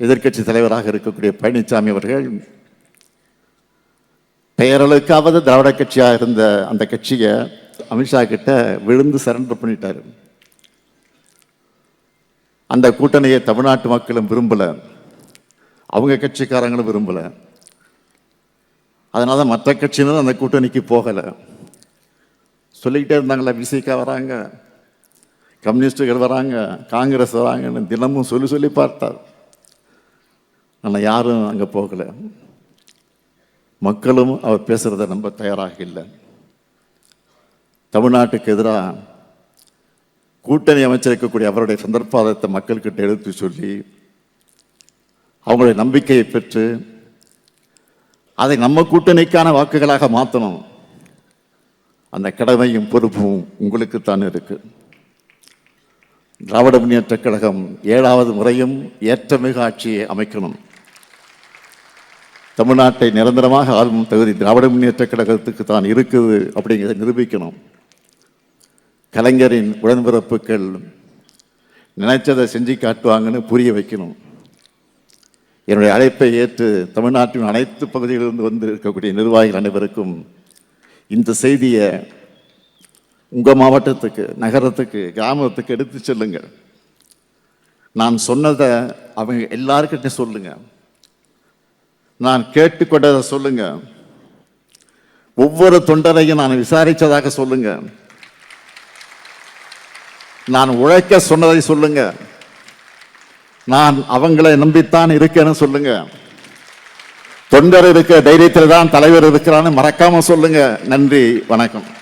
எதிர்க்கட்சி தலைவராக இருக்கக்கூடிய பழனிசாமி அவர்கள் பெயரளவுக்காவது திராவிட கட்சியாக இருந்த அந்த கட்சியை அமித்ஷா கிட்ட விழுந்து சரண்டர் பண்ணிட்டாரு. அந்த கூட்டணியை தமிழ்நாட்டு மக்களும் விரும்பலை. அவங்க கட்சிக்காரங்களும் விரும்பலை. அதனால மற்ற கட்சியினரும் அந்த கூட்டணிக்கு போகலை. சொல்லிக்கிட்டே இருந்தாங்களா விசிகா வராங்க கம்யூனிஸ்டுகள் வராங்க காங்கிரஸ் வராங்கன்னு தினமும் சொல்லி சொல்லி பார்த்தார். ஆனால் யாரும் அங்கே போகலை. மக்களும் அவர் பேசுகிறத நம்ப தயாராக இல்லை. தமிழ்நாட்டுக்கு எதிராக கூட்டணி அமைச்சிருக்கக்கூடிய அவருடைய சந்தர்ப்பாதத்தை மக்கள்கிட்ட எடுத்து சொல்லி அவங்களுடைய நம்பிக்கையை பெற்று அதை நம்ம கூட்டணிக்கான வாக்குகளாக மாற்றணும் அந்த கடமையும் பொறுப்பும் உங்களுக்குத்தான் இருக்கு. திராவிட முன்னேற்ற கழகம் ஏழாவது முறையும் ஏற்றமிகு ஆட்சியை அமைக்கணும். தமிழ்நாட்டை நிரந்தரமாக ஆளும் தகுதி திராவிட முன்னேற்றக் கழகத்துக்கு தான் இருக்குது அப்படிங்கிறத நிரூபிக்கணும். கலைஞரின் உடன்பிறப்புகள் நினைச்சதை செஞ்சு காட்டுவாங்கன்னு புரிய வைக்கணும். என்னுடைய அழைப்பை ஏற்று தமிழ்நாட்டின் அனைத்து பகுதிகளிலிருந்து வந்து இருக்கக்கூடிய நிர்வாகிகள் அனைவருக்கும் இந்த செய்தியை உங்கள் மாவட்டத்துக்கு நகரத்துக்கு கிராமத்துக்கு எடுத்து செல்லுங்கள். நான் சொன்னதை அவங்க எல்லாருக்கிட்டே சொல்லுங்கள் நான் கேட்டுக்கொண்டதை சொல்லுங்க. ஒவ்வொரு தொண்டரையும் நான் விசாரித்ததாக சொல்லுங்க. நான் உழைக்க சொன்னதை சொல்லுங்க. நான் அவங்களை நம்பித்தான் இருக்கேன்னு சொல்லுங்க. தொண்டர் இருக்க தைரியத்தில் தான் தலைவர் இருக்கிறான்னு மறக்காம சொல்லுங்க. நன்றி வணக்கம்.